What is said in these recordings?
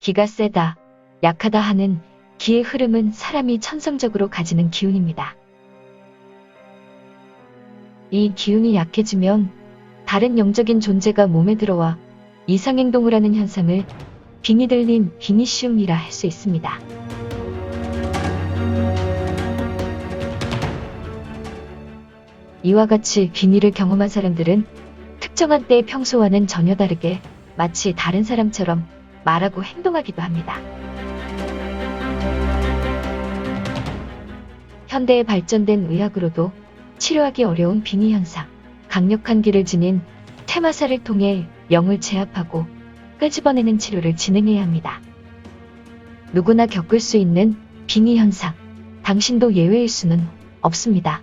기가 세다, 약하다 하는 기의 흐름은 사람이 천성적으로 가지는 기운입니다. 이 기운이 약해지면 다른 영적인 존재가 몸에 들어와 이상행동을 하는 현상을 빙이 들린 비니시움이라 할 수 있습니다. 이와 같이 비니를 경험한 사람들은 특정한 때의 평소와는 전혀 다르게 마치 다른 사람처럼 말하고 행동하기도 합니다. 현대에 발전된 의학으로도 치료하기 어려운 빙의 현상, 강력한 기를 지닌 퇴마사를 통해 영을 제압하고 끄집어내는 치료를 진행해야 합니다. 누구나 겪을 수 있는 빙의 현상, 당신도 예외일 수는 없습니다.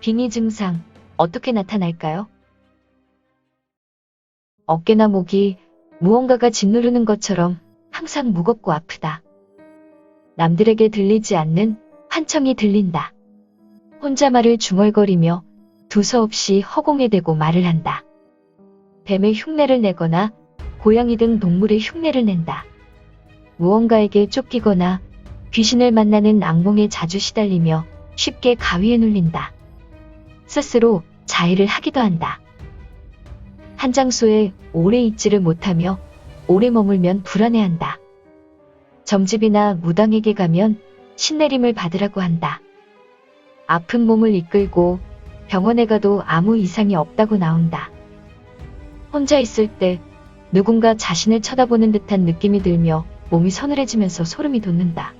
빙의 증상, 어떻게 나타날까요? 어깨나 목이 무언가가 짓누르는 것처럼 항상 무겁고 아프다. 남들에게 들리지 않는 환청이 들린다. 혼자 말을 중얼거리며 두서없이 허공에 대고 말을 한다. 뱀의 흉내를 내거나 고양이 등 동물의 흉내를 낸다. 무언가에게 쫓기거나 귀신을 만나는 악몽에 자주 시달리며 쉽게 가위에 눌린다. 스스로 자해를 하기도 한다. 한 장소에 오래 있지를 못하며 오래 머물면 불안해한다. 점집이나 무당에게 가면 신내림을 받으라고 한다. 아픈 몸을 이끌고 병원에 가도 아무 이상이 없다고 나온다. 혼자 있을 때 누군가 자신을 쳐다보는 듯한 느낌이 들며 몸이 서늘해지면서 소름이 돋는다.